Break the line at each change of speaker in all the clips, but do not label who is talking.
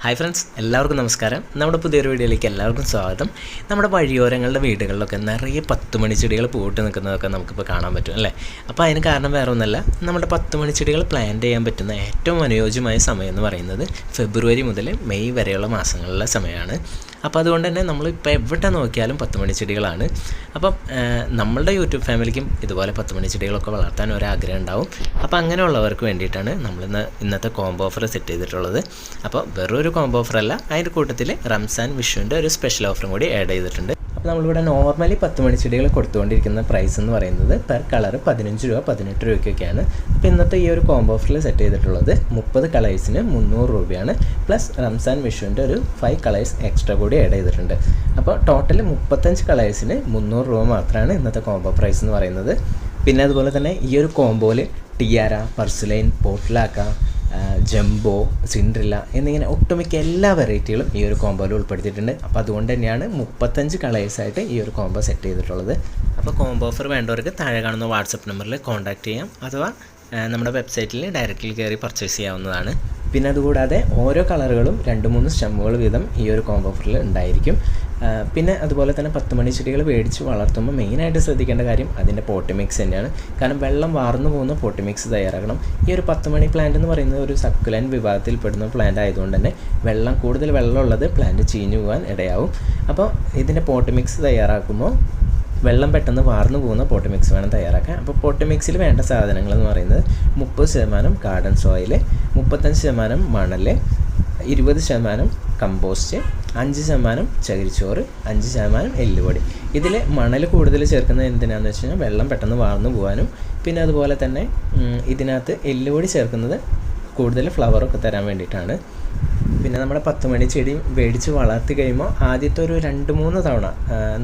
Hi friends എല്ലാവർക്കും നമസ്കാരം. നമ്മുടെ പുതിയൊരു വീഡിയോയിലേക്ക് എല്ലാവർക്കും സ്വാഗതം. നമ്മുടെ വഴിയോരങ്ങളുടെ വീടുകളിലൊക്കെ നിറയെ പത്ത് മണിച്ചെടികൾ പൂട്ട് നിൽക്കുന്നതൊക്കെ നമുക്കിപ്പോൾ കാണാൻ പറ്റും അല്ലേ? അപ്പോൾ അതിന് കാരണം വേറെ ഒന്നല്ല നമ്മുടെ പത്ത് മണിച്ചെടികൾ പ്ലാൻ ചെയ്യാൻ പറ്റുന്ന ഏറ്റവും അനുയോജ്യമായ സമയം എന്ന് പറയുന്നത് ഫെബ്രുവരി മുതൽ മെയ് വരെയുള്ള മാസങ്ങളിലെ സമയമാണ്. അപ്പോൾ അതുകൊണ്ട് തന്നെ നമ്മൾ ഇപ്പോൾ എവിടെ നോക്കിയാലും പത്ത് മണിച്ചെടികളാണ് അപ്പം നമ്മളുടെ യൂട്യൂബ് ഫാമിലിക്കും ഇതുപോലെ പത്ത് മണിച്ചെടികളൊക്കെ വളർത്താൻ ഒരാഗ്രഹം ഉണ്ടാവും. അപ്പോൾ അങ്ങനെയുള്ളവർക്ക് വേണ്ടിയിട്ടാണ് നമ്മളിന്ന് ഇന്നത്തെ കോംബോ ഓഫർ സെറ്റ് ചെയ്തിട്ടുള്ളത്. അപ്പോൾ വെറൊരു കോംബോ ഓഫർ അല്ല അതിന്റെ കൂട്ടത്തിൽ റംസാൻ വിഷുവിന്റെ ഒരു സ്പെഷ്യൽ ഓഫറും കൂടി ആഡ് ചെയ്തിട്ടുണ്ട്. അപ്പോൾ നമ്മളിവിടെ നോർമലി പത്ത് മണിച്ചെടികൾ കൊടുത്തുകൊണ്ടിരിക്കുന്ന പ്രൈസ് എന്ന് പറയുന്നത് പെർ കളർ പതിനഞ്ച് രൂപ പതിനെട്ട് രൂപയ്ക്കൊക്കെയാണ്. അപ്പോൾ ഇന്നത്തെ ഈ ഒരു കോംബോ ഓഫറിൽ സെറ്റ് ചെയ്തിട്ടുള്ളത് മുപ്പത് കളേഴ്സിന് മുന്നൂറ് രൂപയാണ്. പ്ലസ് റംസാൻ വിഷുവിന്റെ ഒരു ഫൈവ് കളേഴ്സ് എക്സ്ട്രാ കൂടി ആഡ് ചെയ്തിട്ടുണ്ട്. അപ്പോൾ ടോട്ടൽ മുപ്പത്തഞ്ച് കളേഴ്സിന് മുന്നൂറ് രൂപ മാത്രമാണ് ഇന്നത്തെ കോംബോ പ്രൈസ് എന്ന് പറയുന്നത്. പിന്നെ അതുപോലെ തന്നെ ഈ ഒരു കോംബോയിൽ ടിയാര പർസുലൈൻ പോട്ട്ലാക്ക ജംബോ സിൻഡ്രില്ല എന്നിങ്ങനെ ഒട്ടുമിക്ക എല്ലാ വെറൈറ്റികളും ഈ ഒരു കോംബോയിൽ ഉൾപ്പെടുത്തിയിട്ടുണ്ട്. അപ്പോൾ അതുകൊണ്ട് തന്നെയാണ് മുപ്പത്തഞ്ച് കളേഴ്സായിട്ട് ഈ ഒരു കോംബോ സെറ്റ് ചെയ്തിട്ടുള്ളത്. അപ്പോൾ കോംബോ ഓഫർ വേണ്ടവർക്ക് താഴെ കാണുന്ന വാട്സപ്പ് നമ്പറിൽ കോൺടാക്റ്റ് ചെയ്യാം. അഥവാ നമ്മുടെ വെബ്സൈറ്റിൽ ഡയറക്റ്റ്ലി കയറി പർച്ചേസ് ചെയ്യാവുന്നതാണ്. പിന്നെ അതുകൂടാതെ ഓരോ കളറുകളും രണ്ട് മൂന്ന് സ്റ്റെമ്മുകൾ വീതം ഈ ഒരു കോംബോ ഓഫറിൽ ഉണ്ടായിരിക്കും. പിന്നെ അതുപോലെ തന്നെ പത്ത് മണി ചെടികൾ മേടിച്ച് വളർത്തുമ്പോൾ മെയിനായിട്ട് ശ്രദ്ധിക്കേണ്ട കാര്യം അതിന്റെ പോട്ടി മിക്സ് തന്നെയാണ്. കാരണം വെള്ളം വാർന്നു പോകുന്ന പോട്ടി മിക്സ് തയ്യാറാക്കണം. ഈ ഒരു പത്ത് മണി പ്ലാന്റ് എന്ന് പറയുന്നത് ഒരു സക്കുലൻ വിഭാഗത്തിൽ പെടുന്ന പ്ലാന്റ് ആയതുകൊണ്ട് തന്നെ വെള്ളം കൂടുതൽ വെള്ളമുള്ളത് പ്ലാന്റ് ചീഞ്ഞു പോകാൻ ഇടയാവും. അപ്പോൾ ഇതിന്റെ പോട്ടി മിക്സ് തയ്യാറാക്കുമ്പോൾ വെള്ളം പെട്ടെന്ന് വാർന്നു പോകുന്ന പോട്ട് മിക്സ് വേണം തയ്യാറാക്കാൻ. അപ്പോൾ പോട്ട് മിക്സിൽ വേണ്ട സാധനങ്ങൾ എന്ന് പറയുന്നത് മുപ്പത് ശതമാനം ഗാർഡൻ സോയിൽ മുപ്പത്തഞ്ച് ശതമാനം മണൽ ഇരുപത് ശതമാനം കമ്പോസ്റ്റ് അഞ്ച് ശതമാനം ചകിരിച്ചോറ് അഞ്ച് ശതമാനം എല്ലുപൊടി. ഇതിൽ മണൽ കൂടുതൽ ചേർക്കുന്നത് എന്തിനാണെന്ന് വെച്ച് കഴിഞ്ഞാൽ വെള്ളം പെട്ടെന്ന് വാർന്നു പോകാനും പിന്നെ അതുപോലെ തന്നെ ഇതിനകത്ത് എല്ലുപൊടി ചേർക്കുന്നത് കൂടുതൽ ഫ്ലവറൊക്കെ തരാൻ വേണ്ടിയിട്ടാണ്. പിന്നെ നമ്മുടെ പത്ത് മണി ചെടി മേടിച്ച് വളർത്തി കഴിയുമ്പോൾ ആദ്യത്തെ ഒരു രണ്ട് മൂന്ന് തവണ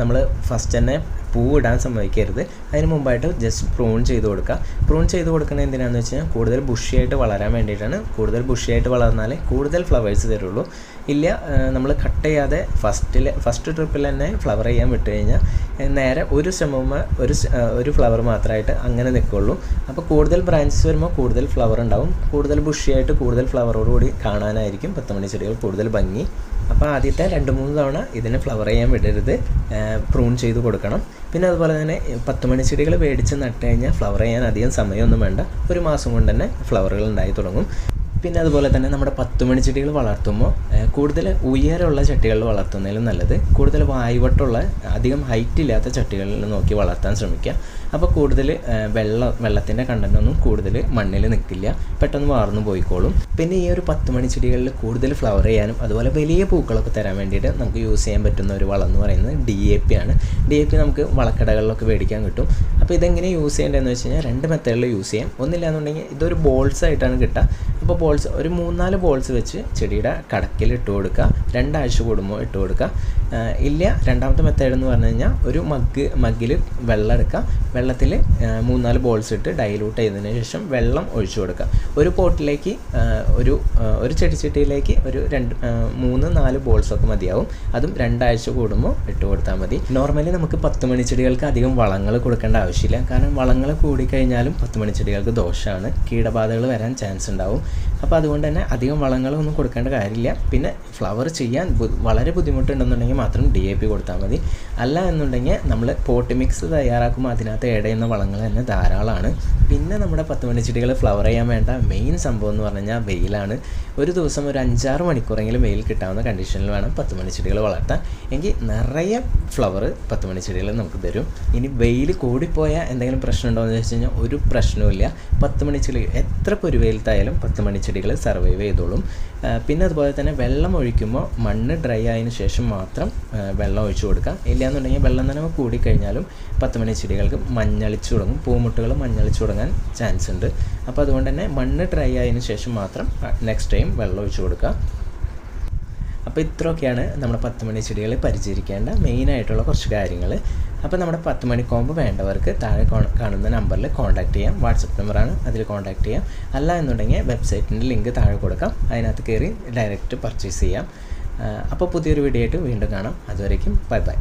നമ്മൾ ഫസ്റ്റ് തന്നെ പൂ ഇടാൻ സമ്മതിക്കരുത്. അതിന് മുമ്പായിട്ട് ജസ്റ്റ് പ്രൂൺ ചെയ്ത് കൊടുക്കുക. പ്രൂൺ ചെയ്ത് കൊടുക്കുന്നത് എന്തിനാണെന്ന് വെച്ച് കഴിഞ്ഞാൽ കൂടുതൽ ബുഷിയായിട്ട് വളരാൻ വേണ്ടിയിട്ടാണ്. കൂടുതൽ ബുഷിയായിട്ട് വളർന്നാലേ കൂടുതൽ ഫ്ലവേഴ്സ് തരുള്ളൂ. ഇല്ല നമ്മൾ കട്ട് ചെയ്യാതെ ഫസ്റ്റിൽ ഫസ്റ്റ് ട്രിപ്പിൽ തന്നെ ഫ്ലവർ ചെയ്യാൻ വിട്ട് കഴിഞ്ഞാൽ നേരെ ഒരു ശ്രമം ഒരു ഒരു ഫ്ലവർ മാത്രമായിട്ട് അങ്ങനെ നിൽക്കുള്ളൂ. അപ്പോൾ കൂടുതൽ ബ്രാഞ്ചസ് വരുമ്പോൾ കൂടുതൽ ഫ്ലവർ ഉണ്ടാവും. കൂടുതൽ ബുഷിയായിട്ട് കൂടുതൽ ഫ്ലവറോടുകൂടി കാണാനായിരിക്കും പത്തുമണി ചെടികൾ കൂടുതൽ ഭംഗി. അപ്പോൾ ആദ്യത്തെ രണ്ട് മൂന്ന് തവണ ഇതിനെ ഫ്ലവർ ചെയ്യാൻ വിടരുത്. പ്രൂൺ ചെയ്ത് കൊടുക്കണം. പിന്നെ അതുപോലെ തന്നെ പത്ത് മണി ചെടികൾ മേടിച്ച് നട്ട് കഴിഞ്ഞാൽ ഫ്ലവർ ചെയ്യാൻ അധികം സമയമൊന്നും വേണ്ട. ഒരു മാസം കൊണ്ട് തന്നെ ഫ്ലവറുകൾ ഉണ്ടായി തുടങ്ങും. പിന്നെ അതുപോലെ തന്നെ നമ്മുടെ പത്ത് മണി ചെടികൾ വളർത്തുമ്പോൾ കൂടുതൽ ഉയരമുള്ള ചട്ടികളിൽ വളർത്തുന്നതിലും നല്ലത്. കൂടുതൽ വായുവട്ടമുള്ള അധികം ഹൈറ്റ് ഇല്ലാത്ത ചട്ടികളിൽ നോക്കി വളർത്താൻ ശ്രമിക്കുക. അപ്പോൾ കൂടുതൽ വെള്ളം വെള്ളത്തിന്റെ കണ്ടന്റൊന്നും കൂടുതൽ മണ്ണിൽ നിൽക്കില്ല. പെട്ടെന്ന് വാർന്നു പോയിക്കോളും. പിന്നെ ഈ ഒരു പത്ത് മണി ചെടികളിൽ കൂടുതൽ ഫ്ലവർ ചെയ്യാനും അതുപോലെ വലിയ പൂക്കളൊക്കെ തരാൻ വേണ്ടിയിട്ട് നമുക്ക് യൂസ് ചെയ്യാൻ പറ്റുന്ന ഒരു വളം എന്ന് പറയുന്നത് ഡി എ പി ആണ്. ഡി എ പി നമുക്ക് വളക്കടകളിലൊക്കെ മേടിക്കാൻ കിട്ടും. അപ്പോൾ ഇതെങ്ങനെ യൂസ് ചെയ്യേണ്ടതെന്ന് വെച്ച് കഴിഞ്ഞാൽ രണ്ട് മെത്തേഡിൽ യൂസ് ചെയ്യാം. ഒന്നില്ല എന്നുണ്ടെങ്കിൽ ഇതൊരു ബോൾസ് ആയിട്ടാണ് കിട്ടുക. അപ്പോൾ ബോൾസ് ഒരു മൂന്നാൽ ബോൾസ് വെച്ച് ചെടിയുടെ കടക്കിൽ ഇട്ട് കൊടുക്കുക. രണ്ടാഴ്ച കൂടുമ്പോൾ ഇട്ട് കൊടുക്കുക. ഇല്ല. രണ്ടാമത്തെ മെത്തേഡ് എന്ന് പറഞ്ഞു കഴിഞ്ഞാൽ ഒരു മഗ് മഗ്ഗിൽ വെള്ളം എടുക്കുക. വെള്ളത്തിൽ മൂന്നാൽ ബോൾസ് ഇട്ട് ഡൈലൂട്ട് ചെയ്തതിന് ശേഷം വെള്ളം ഒഴിച്ചു കൊടുക്കുക. ഒരു പോട്ടിലേക്ക് ഒരു ഒരു ചെടിച്ചട്ടിയിലേക്ക് ഒരു രണ്ട് മൂന്ന് നാല് ബോൾസൊക്കെ മതിയാവും. അതും രണ്ടാഴ്ച കൂടുമ്പോൾ ഇട്ട് കൊടുത്താൽ മതി. നോർമലി നമുക്ക് പത്ത് മണിച്ചെടികൾക്ക് അധികം വളങ്ങൾ കൊടുക്കേണ്ട ആവശ്യമില്ല. കാരണം വളങ്ങൾ കൂടിക്കഴിഞ്ഞാലും പത്ത് മണിച്ചെടികൾക്ക് ദോഷമാണ്. കീടബാധകൾ വരാൻ ചാൻസ് ഉണ്ടാവും. അപ്പോൾ അതുകൊണ്ട് തന്നെ അധികം വളങ്ങളൊന്നും കൊടുക്കേണ്ട കാര്യമില്ല. പിന്നെ ഫ്ലവർ ചെയ്യാൻ വളരെ ബുദ്ധിമുട്ടുണ്ടെന്നുണ്ടെങ്കിൽ മാത്രം ഡി എ പി കൊടുത്താൽ മതി. അല്ല എന്നുണ്ടെങ്കിൽ നമ്മൾ പോട്ട് മിക്സ് തയ്യാറാക്കുമ്പോൾ അതിനകത്ത് ഇടയുന്ന വളങ്ങൾ തന്നെ ധാരാളമാണ്. പിന്നെ നമ്മുടെ പത്ത് മണിച്ചെടികൾ ഫ്ലവർ ചെയ്യാൻ വേണ്ട മെയിൻ സംഭവം എന്ന് പറഞ്ഞാൽ വെയിലാണ്. ഒരു ദിവസം ഒരു അഞ്ചാറ് മണിക്കൂറെങ്കിലും വെയിൽ കിട്ടാവുന്ന കണ്ടീഷനിൽ വേണം പത്ത് മണിച്ചെടികൾ വളർത്താൻ. എങ്കിൽ നിറയെ ഫ്ലവർ പത്ത് മണിച്ചെടികൾ നമുക്ക് തരും. ഇനി വെയിൽ കൂടിപ്പോയാൽ എന്തെങ്കിലും പ്രശ്നം ഉണ്ടോ എന്ന് വെച്ച് കഴിഞ്ഞാൽ ഒരു പ്രശ്നവുമില്ല. പത്ത് മണിച്ചെടി എത്ര പൊരുവെയിലത്തായാലും പത്ത് മണിച്ചെടികൾ സർവൈവ് ചെയ്തോളും. പിന്നെ അതുപോലെ തന്നെ വെള്ളം ഒഴിക്കുമ്പോൾ മണ്ണ് ഡ്രൈ ആയതിനു ശേഷം മാത്രം വെള്ളം ഒഴിച്ചു കൊടുക്കാം. ഇല്ലയെന്നുണ്ടെങ്കിൽ വെള്ളം നനവ് കൂടിക്കഴിഞ്ഞാലും പത്ത് മണി ചെടികൾക്ക് മഞ്ഞളിച്ചു തുടങ്ങും. പൂമുട്ടുകൾ മഞ്ഞളിച്ചു തുടങ്ങാൻ ചാൻസ് ഉണ്ട് അപ്പോൾ അതുകൊണ്ട് തന്നെ മണ്ണ് ഡ്രൈ ആയതിനു ശേഷം മാത്രം നെക്സ്റ്റ് ടൈം വെള്ളം ഒഴിച്ചു കൊടുക്കുക. അപ്പോൾ ഇത്രയൊക്കെയാണ് നമ്മുടെ പത്ത് മണി ചെടികളെ പരിചരിക്കേണ്ട മെയിനായിട്ടുള്ള കുറച്ച് കാര്യങ്ങൾ അപ്പോൾ നമ്മുടെ പത്ത് മണി കോമ്പ് വേണ്ടവർക്ക് താഴെ കാണുന്ന നമ്പറിൽ കോൺടാക്ട് ചെയ്യാം. വാട്സപ്പ് നമ്പറാണ് അതിൽ കോൺടാക്ട് ചെയ്യാം. അല്ല എന്നുണ്ടെങ്കിൽ വെബ്സൈറ്റിന്റെ ലിങ്ക് താഴെ കൊടുക്കാം. അതിനകത്ത് കയറി ഡയറക്റ്റ് പർച്ചേസ് ചെയ്യാം. അപ്പോൾ പുതിയൊരു വീഡിയോ ആയിട്ട് വീണ്ടും കാണാം. അതുവരേക്കും ബൈ ബൈ